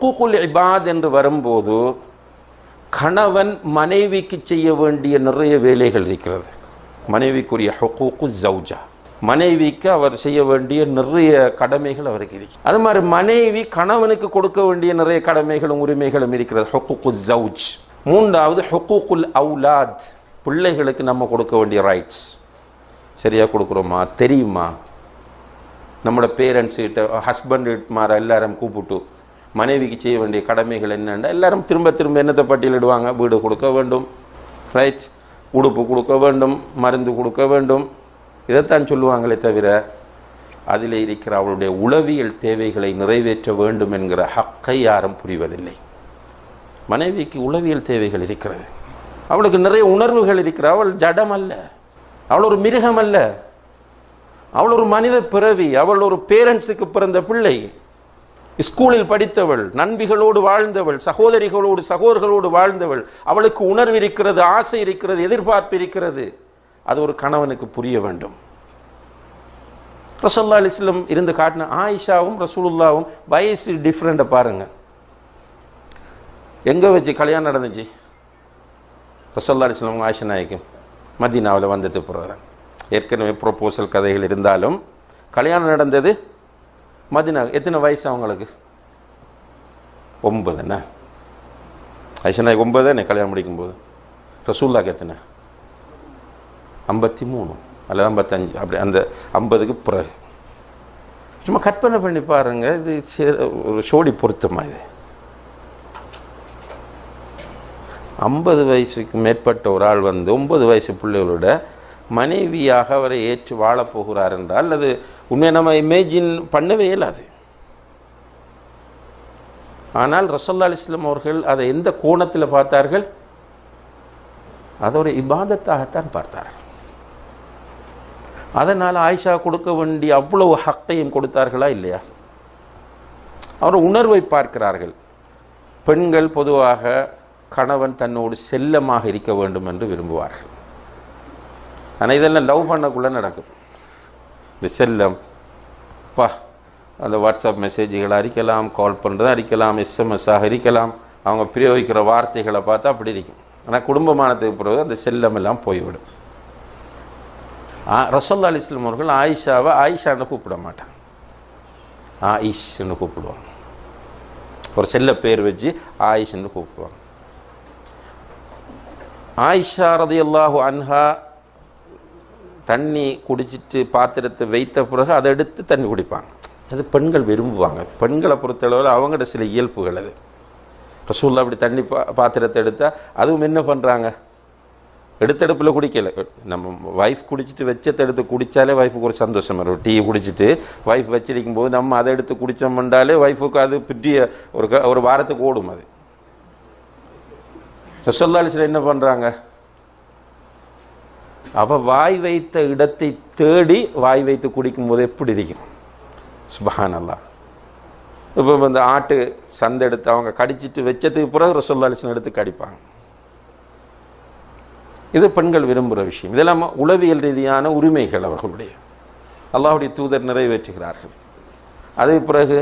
ஹொக்குகுல் இபாத் என்று வரும்போது கணவன் மனைவிக்கு செய்ய வேண்டிய நிறைய வேலைகள் இருக்கிறது. மனைவிக்குரிய ஹொக்கூக்கு ஜவுஜா மனைவிக்கு அவர் செய்ய வேண்டிய நிறைய கடமைகள் அவருக்கு இருக்கு. அது மாதிரி மனைவி கணவனுக்கு கொடுக்க வேண்டிய நிறைய கடமைகளும் உரிமைகளும் இருக்கிறது. ஹொக்கூக்கு ஜவுஜ் மூன்றாவது ஹொக்கூக்குல் அவுலாத். பிள்ளைகளுக்கு நம்ம கொடுக்க வேண்டிய ரைட்ஸ் சரியாக கொடுக்குறோமா? தெரியுமா? நம்மளோட பேரண்ட்ஸ் கிட்ட ஹஸ்பண்ட் மாற எல்லாரும் கூப்பிட்டு மனைவிக்கு செய்ய வேண்டிய கடமைகள் என்னென்னா? எல்லாரும் திரும்ப திரும்ப என்னத்தை பட்டியலிடுவாங்க? வீடு கொடுக்க வேண்டும். ரைட் உடுப்பு கொடுக்க வேண்டும். மருந்து கொடுக்க வேண்டும். இதைத்தான் சொல்லுவாங்களே தவிர அதில் இருக்கிற அவளுடைய உளவியல் தேவைகளை நிறைவேற்ற வேண்டும் என்கிற ஹக்கை யாரும் புரிவதில்லை. மனைவிக்கு உளவியல் தேவைகள் இருக்கிறது. அவளுக்கு நிறைய உணர்வுகள் இருக்கிற அவள் ஜடம் அல்ல அவள் ஒரு மிருகம் அல்ல அவள் ஒரு மனித பிறவி. அவள் ஒரு பேரண்ட்ஸுக்கு பிறந்த பிள்ளை. ஸ்கூலில் படித்தவள் நண்பிகளோடு வாழ்ந்தவள் சகோதரிகளோடு சகோதரர்களோடு வாழ்ந்தவள் அவளுக்கு உணர்வு இருக்கிறது ஆசை இருக்கிறது எதிர்பார்ப்பு இருக்கிறது. அது ஒரு கணவனுக்கு புரிய வேண்டும். ரசல்லா அலிஸ்லம் இருந்து காட்டின ஆயிஷாவும் ரசூலுல்லாவும் வயசு டிஃப்ரெண்ட்டை பாருங்க. எங்கே வச்சு கல்யாணம் நடந்துச்சு? ரசோல்லா அலிஸ்லம் ஆயிஷா நாயக்கும் மதினாவில் வந்துட்டு பிறகுதான் ஏற்கனவே ப்ரொப்போசல் கதைகள் இருந்தாலும் கல்யாணம் நடந்தது மதினா எத்தனை வயசு அவங்களுக்கு? ஒன்பது என்ன? ஐஷனாய் ஒன்பது தானே கல்யாணம் முடிக்கும்போது? ரசூல்லாக்கு எத்தனை? ஐம்பத்தி மூணு. அல்லது ஐம்பத்தஞ்சு. அப்படி அந்த ஐம்பதுக்கு பிறகு. சும்மா கற்பனை பண்ணி பாருங்க. இது சே- ஒரு சோடி பொருத்தமாக இது? ஐம்பது வயசுக்கு மேற்பட்ட ஒரு ஆள் வந்து ஒன்பது வயசு பிள்ளைகளோட மனைவியாக அவரை ஏற்று வாழப் போகிறார் என்றால் அல்லது உண்மையை நம்ம இமேஜின் பண்ணவே இயலாது. ஆனால் ரசல்லா அலிஸ்லாம் அவர்கள் அதை எந்த கோணத்தில் பார்த்தார்கள்? அதை ஒரு இபாதத்தாகத்தான் பார்த்தார்கள். அதனால் ஆயிஷா கொடுக்க வேண்டிய அவ்வளவு ஹக்கையும் கொடுத்தார்களா இல்லையா? அவர் உணர்வை பார்க்கிறார்கள். பெண்கள் பொதுவாக கணவன் தன்னோடு செல்லமாக இருக்க வேண்டும் என்று விரும்புவார்கள். ஆனால் இதெல்லாம் லவ் பண்ணக்குள்ளே நடக்கும். இந்த செல்லம். பா அந்த வாட்ஸ்அப் மெசேஜ்களை அரிக்கலாம் கால் பண்ணுறதை அரிக்கலாம் எஸ்எம்எஸ்ஸாக இருக்கலாம். அவங்க பிரயோகிக்கிற வார்த்தைகளை பார்த்தா அப்படி இருக்கும். ஆனால் குடும்பமானதுக்கு பிறகு அந்த செல்லம் எல்லாம் போய்விடும். ஆ ரசோல்லா அலிஸ்லாம் அவர்கள் ஆயிஷாவை ஆயிஷான்னு கூப்பிட மாட்டாங்க. ஆயிஷ்ன்னு கூப்பிடுவாங்க. ஒரு செல்ல பேர் வச்சு ஆயிஷ்ன்னு கூப்பிடுவாங்க. ஆயிஷா ரதியல்லாஹு அன்ஹா தண்ணி குடிச்சிட்டு பாத்திரத்தை வைத்த பிறகு அதை எடுத்து தண்ணி குடிப்பாங்க. அது பெண்கள் விரும்புவாங்க. பெண்களை பொறுத்தளவில் அவங்களோட சில இயல்புகள் அது. ரசூல்லா அப்படி தண்ணி பா பாத்திரத்தை எடுத்தால் அதுவும் என்ன பண்ணுறாங்க எடுத்தடுப்பில் குடிக்கல. நம்ம ஒய்ஃப் குடிச்சிட்டு வச்சத்தை எடுத்து குடித்தாலே ஒய்ஃபுக்கு ஒரு சந்தோஷம் வரும். டீ குடிச்சிட்டு ஒய்ஃப் வச்சிருக்கும் போது நம்ம அதை எடுத்து குடித்தோம்னாலே ஒய்ஃபுக்கு அது பிட்டிய ஒரு க- ஒரு வாரத்துக்கு ஓடும் அது. ரசோல்லாலிசில் என்ன பண்ணுறாங்க அவ வாய் வைத்த இடத்தை தேடி வாய் வைத்து குடிக்கும்போது எப்படி இருக்கும் சுபஹான் அல்லாஹ் இப்போ இந்த ஆட்டு சந்தை எடுத்து அவங்க கடிச்சிட்டு வச்சதுக்கு பிறகு ரசோல்லாலிசன் எடுத்து கடிப்பாங்க. இது பெண்கள் விரும்புகிற விஷயம். இதெல்லாம் உளவியல் ரீதியான உரிமைகள் அவர்களுடைய. அல்லாஹுடைய தூதர் நிறைவேற்றுகிறார்கள். அதே பிறகு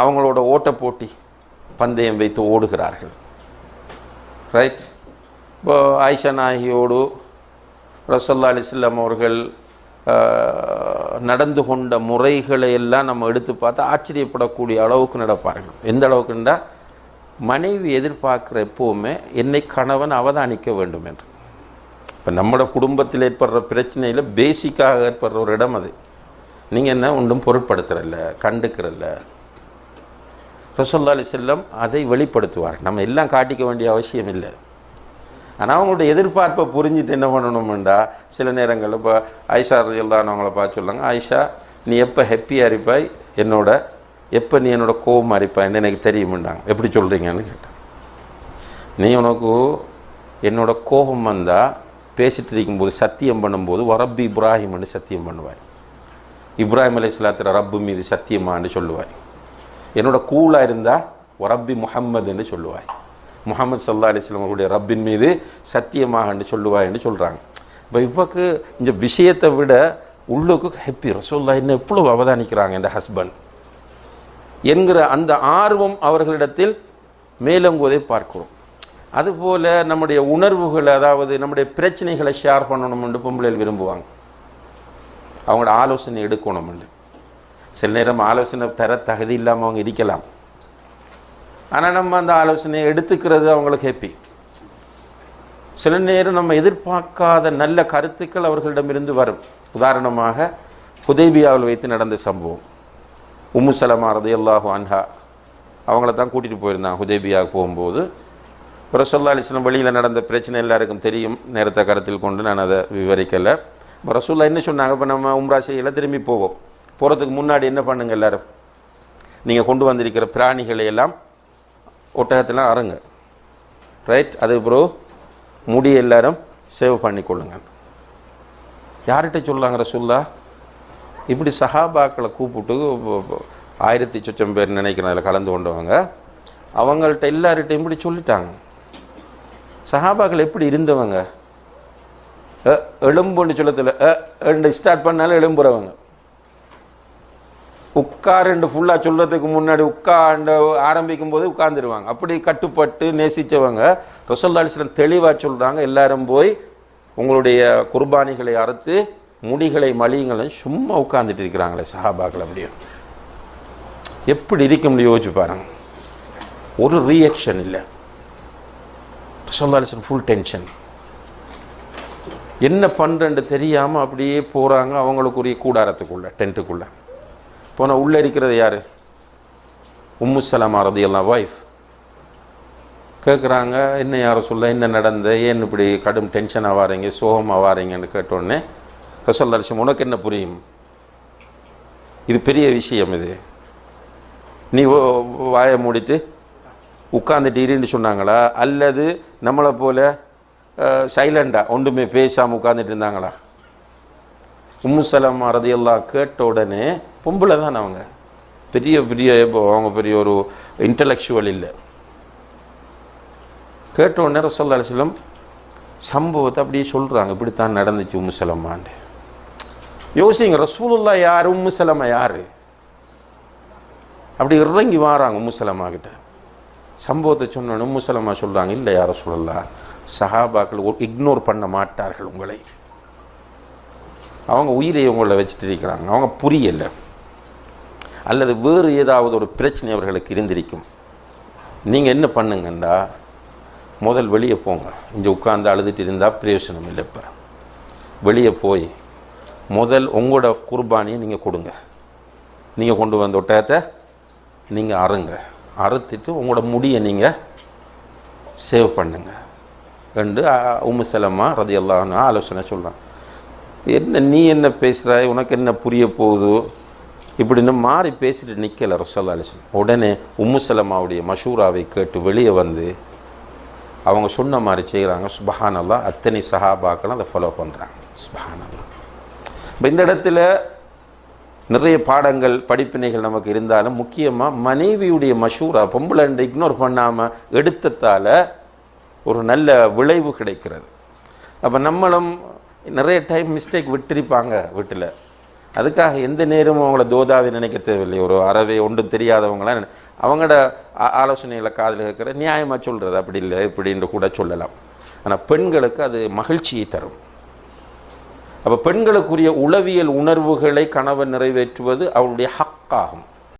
அவங்களோட ஓட்ட போட்டி பந்தயம் வைத்து ஓடுகிறார்கள். ரைட் இப்போ ஆயிஷா நாயகியோடு ரசல்லா அலிஸ்லாம் அவர்கள் நடந்து கொண்ட முறைகளை எல்லாம் நம்ம எடுத்து பார்த்தா ஆச்சரியப்படக்கூடிய அளவுக்கு நடப்பார்கள். எந்த அளவுக்குண்டா மனைவி எதிர்பார்க்குற எப்போவுமே என்னை கணவன் அவதானிக்க வேண்டும் என்று. இப்போ நம்மளோட குடும்பத்தில் ஏற்படுற பிரச்சனையில் பேசிக்காக ஏற்படுற ஒரு இடம் அது. நீங்கள் என்ன ஒன்றும் பொருட்படுத்துகிறல்ல கண்டுக்கிறல்ல. ரசோல்லா அலி செல்லம் அதை வெளிப்படுத்துவார். நம்ம எல்லாம் காட்டிக்க வேண்டிய அவசியம் இல்லை. ஆனால் அவங்களோட எதிர்பார்ப்பை புரிஞ்சுட்டு என்ன பண்ணணும்டா சில நேரங்களில் இப்போ ஐஷா எல்லாம் அவங்கள பார்த்து சொல்லுவாங்க ஐஷா நீ எப்போ ஹெப்பியாக இருப்பாய்? என்னோட எப்போ நீ என்னோட கோபம் இருப்பாய்ன்னு எனக்கு தெரியுமுண்டாங்க எப்படி சொல்கிறீங்கன்னு கேட்டேன். நீ உனக்கு என்னோட கோபம் வந்தால் பேசிட்டு இருக்கும்போது சத்தியம் பண்ணும்போது வரப்பு இப்ராஹிம்னு சத்தியம் பண்ணுவாய். இப்ராஹிம் அலி இஸ்லாத்தில் ரப்பு மீது சத்தியமான்னு சொல்லுவாய். என்னோட கூலாக இருந்தால் ஒரப்பி முஹம்மதுன்னு சொல்லுவாய். முகமது சல்லா அலிஸ்லாம் அவர்களுடைய ரப்பின் மீது சத்தியமாக சொல்லுவா என்று சொல்கிறாங்க இப்போ இவக்கு இந்த விஷயத்தை விட உள்ளுக்கு ஹெப்பி ரசோல்லா என்ன எவ்வளோ அவதானிக்கிறாங்க இந்த ஹஸ்பண்ட். என்கிற அந்த ஆர்வம் அவர்களிடத்தில் மேலோங்குவதை பார்க்கிறோம். அதுபோல் நம்முடைய உணர்வுகள் அதாவது நம்முடைய பிரச்சனைகளை ஷேர் பண்ணணும் என்று பொம்பளைகள் விரும்புவாங்க. அவங்களோட ஆலோசனை எடுக்கணும் என்று. சில நேரம் ஆலோசனை தர தகுதி இல்லாமல் அவங்க இருக்கலாம். ஆனால் நம்ம அந்த ஆலோசனையை எடுத்துக்கிறது அவங்களுக்கு ஹேப்பி சில நேரம் நம்ம எதிர்பார்க்காத நல்ல கருத்துக்கள் அவர்களிடமிருந்து வரும். உதாரணமாக ஹுதைபியாவில் வைத்து நடந்த சம்பவம். உம்மு சலமா ரதியல்லாஹு அன்ஹா அவங்கள தான் கூட்டிகிட்டு போயிருந்தான் ஹுதேபியாவுக்கு போகும்போது. ரசோல்லா அலிஸ்லாம் வெளியில் நடந்த பிரச்சனை எல்லாருக்கும் தெரியும். நேரத்தை கருத்தில் கொண்டு நான் அதை விவரிக்கலை. இப்போ ரசோல்லா என்ன சொன்னாங்க? இப்போ நம்ம உம்ரா செய்யல திரும்பி போவோம். போகிறதுக்கு முன்னாடி என்ன பண்ணுங்க எல்லோரும்? நீங்கள் கொண்டு வந்திருக்கிற பிராணிகளை எல்லாம் ஒட்டகத்தெல்லாம் அருங்க ரைட் அது ப்ரோ முடி எல்லாரும் சேவ் பண்ணிக்கொள்ளுங்க. யார்கிட்ட சொல்லாங்க ரசூல்லா இப்படி சஹாபாக்களை கூப்பிட்டு ஆயிரத்தி சொச்சம் பேர் நினைக்கிறேன் அதில் கலந்து கொண்டவங்க. அவங்கள்ட்ட எல்லார்கிட்டையும் இப்படி சொல்லிட்டாங்க. சஹாபாக்கள் எப்படி இருந்தவங்க? அ, எலும்புன்னு சொல்லத்தில் ஸ்டார்ட் பண்ணாலும் எழும்புறவங்க. உட்காருண்டு ஃபுல்லாக சொல்கிறதுக்கு முன்னாடி உட்காண்டு ஆரம்பிக்கும் போது உட்காந்துருவாங்க அப்படி கட்டுப்பட்டு நேசித்தவங்க ரசோல்லா அலிஸ்லாம் தெளிவாக சொல்கிறாங்க எல்லாரும் போய் உங்களுடைய குர்பானிகளை அறுத்து முடிகளை மலியுங்களும் சும்மா உட்காந்துட்டு இருக்கிறாங்களே சஹாபாக்கள் அப்படியும் எப்படி இருக்க முடியும் யோசிச்சு பாருங்க. ஒரு ரியாக்ஷன் இல்லை. ரசோல்லா அலிஸ்லாம் ஃபுல் டென்ஷன் என்ன பண்ணுறேன்னு தெரியாமல் அப்படியே போகிறாங்க அவங்களுக்குரிய கூடாரத்துக்குள்ள டென்ட்டுக்குள்ளே போனால் உள்ளே இருக்கிறது யார்? உம்மு சலமா ரதியெல்லாம் ஒய்ஃப் கேட்குறாங்க என்ன யாரை சொல்ல என்ன நடந்த ஏன் இப்படி கடும் டென்ஷன் ஆவாரீங்க சோகமாக வாரீங்கன்னு கேட்டோடனே ரசல் அலிஸ்லாம் உனக்கு என்ன புரியும்? இது பெரிய விஷயம் இது. நீ வாயை மூடிட்டு உட்காந்துட்டு இருன்னு சொன்னாங்களா? அல்லது நம்மளை போல் சைலண்டாக ஒன்றுமே பேசாமல் உட்காந்துட்டு இருந்தாங்களா? உம்முசலமா ரதியெல்லாம் கேட்ட உடனே பொம்பளை தான் அவங்க. பெரிய பெரிய அவங்க பெரிய ஒரு இன்டலெக்சுவல் இல்லை. கேட்ட உடனே ரசோல்லா அலிஸ்லம் சம்பவத்தை அப்படியே சொல்கிறாங்க இப்படித்தான் நடந்துச்சு உம்மு யோசிங்க ரசூலுல்லா யார் உம்முசலமா யார்? அப்படி இறங்கி வாராங்க உம்முசலமா கிட்ட. சம்பவத்தை சொன்னோன்னு உம்முசலமா சொல்கிறாங்க இல்லை யார் ரசூலுல்லா சஹாபாக்கள் இக்னோர் பண்ண மாட்டார்கள் உங்களை. அவங்க உயிரை உங்களை வச்சுட்டு இருக்கிறாங்க. அவங்க புரியலை. அல்லது வேறு ஏதாவது ஒரு பிரச்சனை அவர்களுக்கு இருந்திருக்கும். நீங்கள் என்ன பண்ணுங்கண்டா? முதல் வெளியே போங்க. இங்கே உட்காந்து அழுதுட்டு இருந்தால் பிரயோசனம் இல்லை இப்போ. வெளியே போய் முதல் உங்களோட குர்பானியை நீங்கள் கொடுங்க. நீங்கள் கொண்டு வந்த ஒட்டகத்தை நீங்கள் அறுங்க. அறுத்துட்டு உங்களோட முடியை நீங்கள் சேவ் பண்ணுங்க. ரெண்டு உம்மு செலமா ரதியல்லாஹு ஆலோசனை சொல்கிறேன் என்ன நீ என்ன பேசுகிறாய் உனக்கு என்ன புரிய போகுது? இப்படின்னு மாறி பேசிட்டு நிற்கல ரசோல்லா அலிஸ்லாம் உடனே உம்முசலமாவுடைய மஷூராவை கேட்டு வெளியே வந்து அவங்க சொன்ன மாதிரி செய்கிறாங்க சுபஹானல்லா அத்தனை சஹாபாக்களும் அதை ஃபாலோ பண்ணுறாங்க சுபஹானல்லா இப்போ இந்த இடத்துல நிறைய பாடங்கள் படிப்பினைகள் நமக்கு இருந்தாலும் முக்கியமாக மனைவியுடைய மஷூரா பொம்பளை இக்னோர் பண்ணாமல் எடுத்ததால் ஒரு நல்ல விளைவு கிடைக்கிறது. அப்போ நம்மளும் நிறைய டைம் மிஸ்டேக் விட்டிருப்பாங்க வீட்டில். அதுக்காக எந்த நேரமும் அவங்கள தோதாவை நினைக்க தேவையில்லை. ஒரு அறவே ஒன்றும் தெரியாதவங்களாம் அவங்களோட ஆலோசனையில் ஆலோசனைகளை காதில் கேட்குற நியாயமாக சொல்கிறது அப்படி இல்லை இப்படின்னு கூட சொல்லலாம். ஆனால் பெண்களுக்கு அது மகிழ்ச்சியை தரும். அப்போ பெண்களுக்குரிய உளவியல் உணர்வுகளை கணவன் நிறைவேற்றுவது அவளுடைய ஹக்காகும்.